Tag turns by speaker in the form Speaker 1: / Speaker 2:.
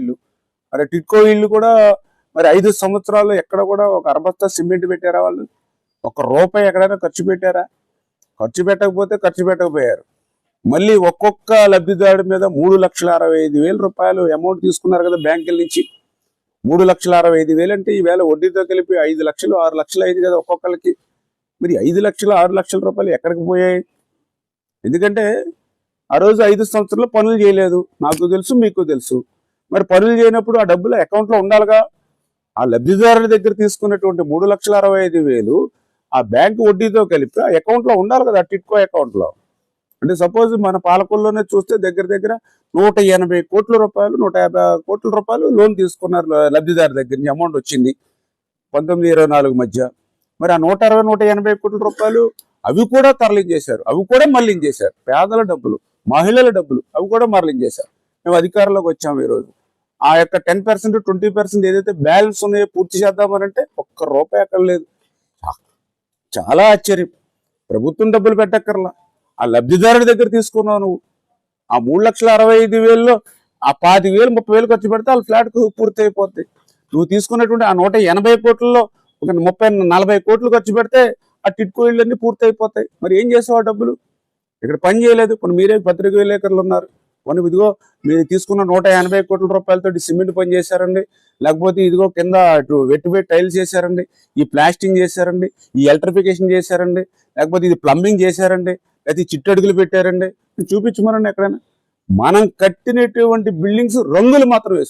Speaker 1: ఇల్లు. మరి టిట్కో ఇల్లు కూడా మరి ఐదు సంవత్సరాలు ఎక్కడ కూడా ఒక అరబస్తా సిమెంట్ పెట్టారా వాళ్ళు? ఒక రూపాయి ఎక్కడైనా ఖర్చు పెట్టారా? ఖర్చు పెట్టకపోతే ఖర్చు పెట్టకపోయారు. మళ్ళీ ఒక్కొక్క లబ్ధిదారుడి మీద మూడు లక్షల అరవై ఐదు వేల రూపాయలు అమౌంట్ తీసుకున్నారు కదా బ్యాంకుల నుంచి. మూడు లక్షల అరవై ఐదు వేలు అంటే ఈవేళ వడ్డీతో కలిపి ఐదు లక్షలు ఆరు లక్షలు అయింది కదా ఒక్కొక్కరికి మరి ఐదు లక్షలు ఆరు లక్షల రూపాయలు ఎక్కడికి పోయాయి? ఎందుకంటే ఆ రోజు ఐదు సంవత్సరాలు పనులు చేయలేదు. నాకు తెలుసు మీకు తెలుసు. మరి పనులు చేయనప్పుడు ఆ డబ్బులు అకౌంట్లో ఉండాలిగా? ఆ లబ్ధిదారుల దగ్గర తీసుకున్నటువంటి మూడు లక్షల అరవై ఐదు వేలు ఆ బ్యాంకు వడ్డీతో కలిపి ఆ అకౌంట్లో ఉండాలి కదా టిట్కో అకౌంట్లో. అంటే సపోజ్ మన పాలకొల్లోనే చూస్తే దగ్గర దగ్గర నూట ఎనభై కోట్ల రూపాయలు నూట యాభై కోట్ల రూపాయలు లోన్ తీసుకున్నారు లబ్ధిదారు దగ్గర నుంచి అమౌంట్ వచ్చింది పంతొమ్మిది ఇరవై నాలుగు మధ్య. మరి ఆ నూట అరవై నూట ఎనభై కోట్ల రూపాయలు అవి కూడా తరలించేశారు అవి కూడా మళ్ళించేశారు. పేదల డబ్బులు మహిళల డబ్బులు అవి కూడా మరలించేశారు. మేము అధికారంలోకి వచ్చాము ఈరోజు. ఆ యొక్క టెన్ పర్సెంట్ ట్వంటీ పర్సెంట్ ఏదైతే బ్యాలెన్స్ ఉన్నాయో పూర్తి చేద్దామనంటే ఒక్క రూపాయి అక్కడ లేదు. చాలా ఆశ్చర్యం. ప్రభుత్వం డబ్బులు పెట్టక్కర్లా. ఆ లబ్ధిదారుడి దగ్గర తీసుకున్నావు నువ్వు. ఆ మూడు లక్షల అరవై ఐదు వేల్లో ఆ పాతి వేలు ముప్పై వేలు ఖర్చు పెడితే వాళ్ళ ఫ్లాట్ పూర్తి అయిపోద్ది. నువ్వు తీసుకున్నటువంటి ఆ నూట ఎనభై కోట్లలో ఒక ముప్పై నలభై కోట్లు ఖర్చు పెడితే ఆ టిట్కో ఇళ్ళన్నీ పూర్తి అయిపోతాయి. మరి ఏం చేసావు ఆ డబ్బులు? ఇక్కడ పని చేయలేదు. కొన్ని మీరే పత్రిక విలేకరులు ఉన్నారు. కొన్ని ఇదిగో మీరు తీసుకున్న నూట ఎనభై కోట్ల రూపాయలతో సిమెంట్ పని చేశారండి. లేకపోతే ఇదిగో కింద ఇటు వెట్టి వెట్టి టైల్స్ చేశారండి. ఈ ప్లాస్టింగ్ చేశారండి. ఈ ఎలక్ట్రిఫికేషన్ చేశారండి. లేకపోతే ఇది ప్లంబింగ్ చేశారండి. లేకపోతే చిట్టడుగులు పెట్టారండి. చూపించమనండి ఎక్కడైనా. మనం కట్టినటువంటి బిల్డింగ్స్ రంగులు మాత్రం వేసుకుంటాం